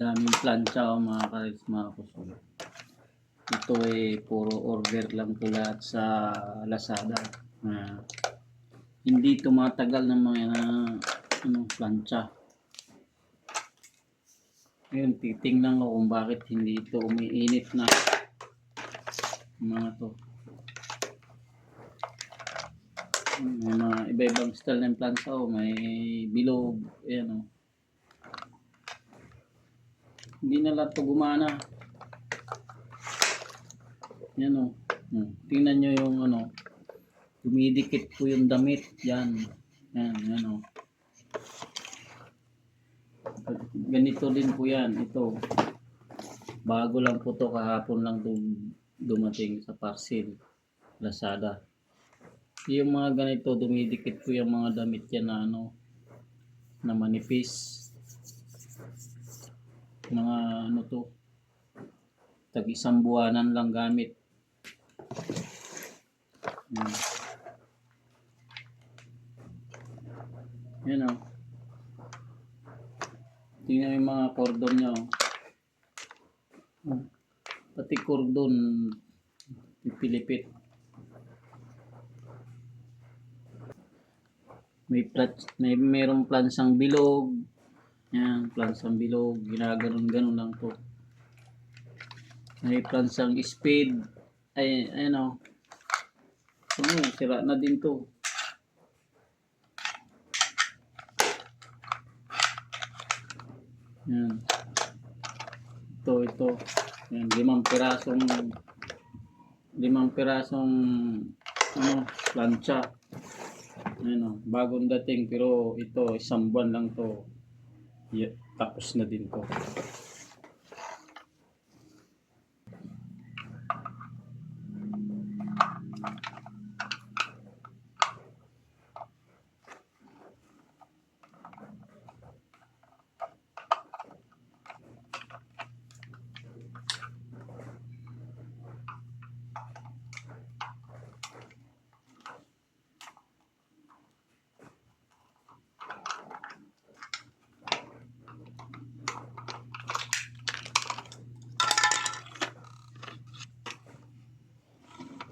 Daming plancha o mga karis mga kusog. Ito ay puro order lang to lahat sa Lazada. Ah, hindi tumatagal ng mga ano, plancha. Ngayon, titingnan ko kung bakit hindi ito umiinit na mga to. May mga iba-ibang style ng plancha o may bilog, ayan o. Hindi na lahat to gumana. Yan o. Hmm. Tingnan nyo yung ano, dumidikit po yung damit. Yan. Yan, yan o. Ganito din po yan. Ito. Bago lang po to kahapon lang dum dumating sa parcel. Lazada. Yung mga ganito, dumidikit po yung mga damit yan na ano, na manipis. Mga ano to, tag isang buwanan lang gamit. Yan. Yan o. Tingnan yung mga cordon niya o. Oh. Pati cordon, pipilipit. May plat, may merong plansang bilog. Yan, plansang bilog, ginaganon-ganon lang to. May plansang speed. Ay, ayun o. Ano, sira na din to. Yan. Ito, ito. Yan, limang pirasong limang pirasong ano, plancha. Ayun o, bagong dating pero ito, isang buwan lang to. Yeah, tapos na din to.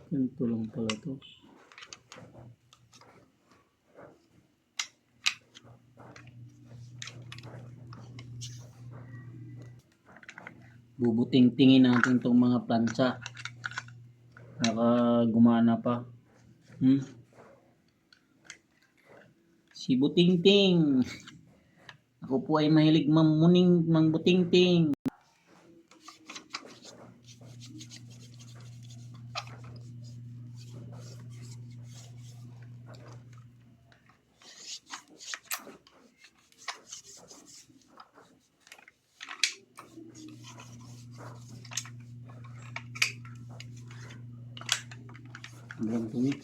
Ganito lang pala to. Bubuting-tingin natin tong mga plancha. Baka gumana pa. Hmm? Si Butingting. Ako po ay mahilig mamuning mang 什么东西